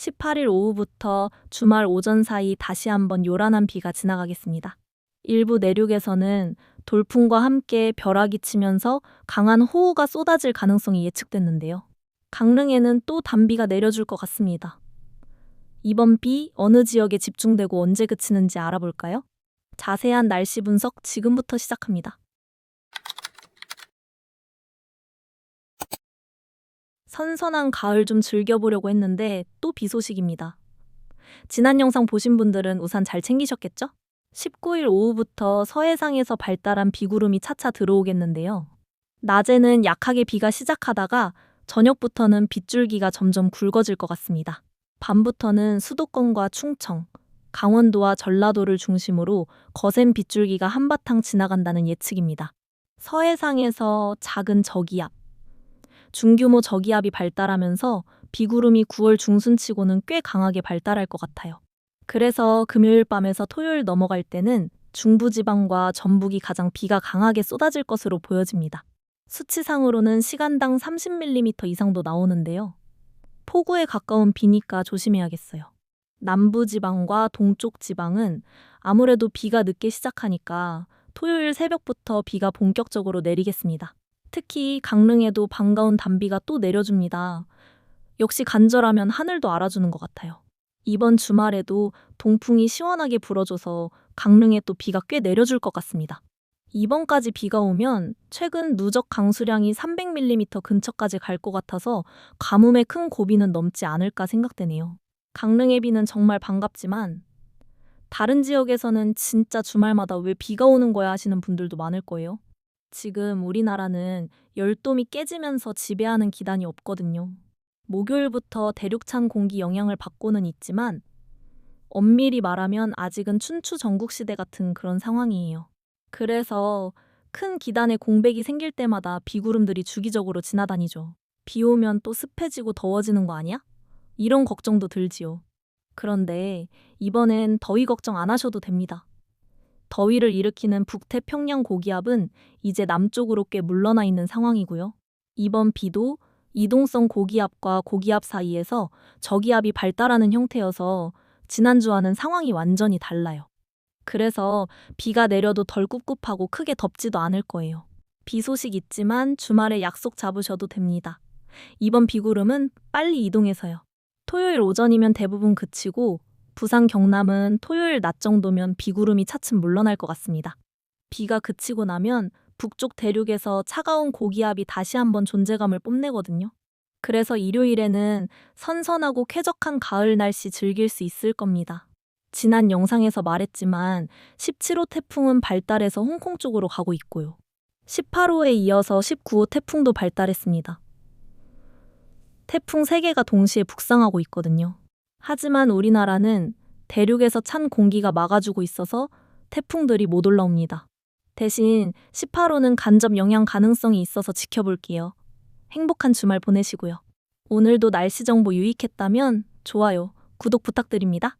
18일 오후부터 주말 오전 사이 다시 한번 요란한 비가 지나가겠습니다. 일부 내륙에서는 돌풍과 함께 벼락이 치면서 강한 호우가 쏟아질 가능성이 예측됐는데요. 강릉에는 또 단비가 내려줄 것 같습니다. 이번 비 어느 지역에 집중되고 언제 그치는지 알아볼까요? 자세한 날씨 분석 지금부터 시작합니다. 선선한 가을 좀 즐겨보려고 했는데 또 비 소식입니다. 지난 영상 보신 분들은 우산 잘 챙기셨겠죠? 19일 오후부터 서해상에서 발달한 비구름이 차차 들어오겠는데요. 낮에는 약하게 비가 시작하다가 저녁부터는 빗줄기가 점점 굵어질 것 같습니다. 밤부터는 수도권과 충청, 강원도와 전라도를 중심으로 거센 빗줄기가 한바탕 지나간다는 예측입니다. 서해상에서 작은 저기압, 중규모 저기압이 발달하면서 비구름이 9월 중순치고는 꽤 강하게 발달할 것 같아요. 그래서 금요일 밤에서 토요일 넘어갈 때는 중부지방과 전북이 가장 비가 강하게 쏟아질 것으로 보여집니다. 수치상으로는 시간당 30mm 이상도 나오는데요. 폭우에 가까운 비니까 조심해야겠어요. 남부지방과 동쪽지방은 아무래도 비가 늦게 시작하니까 토요일 새벽부터 비가 본격적으로 내리겠습니다. 특히 강릉에도 반가운 단비가 또 내려줍니다. 역시 간절하면 하늘도 알아주는 것 같아요. 이번 주말에도 동풍이 시원하게 불어줘서 강릉에 또 비가 꽤 내려줄 것 같습니다. 이번까지 비가 오면 최근 누적 강수량이 300mm 근처까지 갈 것 같아서 가뭄에 큰 고비는 넘지 않을까 생각되네요. 강릉의 비는 정말 반갑지만 다른 지역에서는 진짜 주말마다 왜 비가 오는 거야 하시는 분들도 많을 거예요. 지금 우리나라는 열돔이 깨지면서 지배하는 기단이 없거든요. 목요일부터 대륙찬 공기 영향을 받고는 있지만 엄밀히 말하면 아직은 춘추 전국 시대 같은 그런 상황이에요. 그래서 큰 기단에 공백이 생길 때마다 비구름들이 주기적으로 지나다니죠. 비 오면 또 습해지고 더워지는 거 아니야? 이런 걱정도 들지요. 그런데 이번엔 더위 걱정 안 하셔도 됩니다. 더위를 일으키는 북태평양 고기압은 이제 남쪽으로 꽤 물러나 있는 상황이고요. 이번 비도 이동성 고기압과 고기압 사이에서 저기압이 발달하는 형태여서 지난주와는 상황이 완전히 달라요. 그래서 비가 내려도 덜 꿉꿉하고 크게 덥지도 않을 거예요. 비 소식 있지만 주말에 약속 잡으셔도 됩니다. 이번 비구름은 빨리 이동해서요. 토요일 오전이면 대부분 그치고 부산 경남은 토요일 낮 정도면 비구름이 차츰 물러날 것 같습니다. 비가 그치고 나면 북쪽 대륙에서 차가운 고기압이 다시 한번 존재감을 뽐내거든요. 그래서 일요일에는 선선하고 쾌적한 가을 날씨 즐길 수 있을 겁니다. 지난 영상에서 말했지만 17호 태풍은 발달해서 홍콩 쪽으로 가고 있고요. 18호에 이어서 19호 태풍도 발달했습니다. 태풍 3개가 동시에 북상하고 있거든요. 하지만 우리나라는 대륙에서 찬 공기가 막아주고 있어서 태풍들이 못 올라옵니다. 대신 18호는 간접 영향 가능성이 있어서 지켜볼게요. 행복한 주말 보내시고요. 오늘도 날씨 정보 유익했다면 좋아요, 구독 부탁드립니다.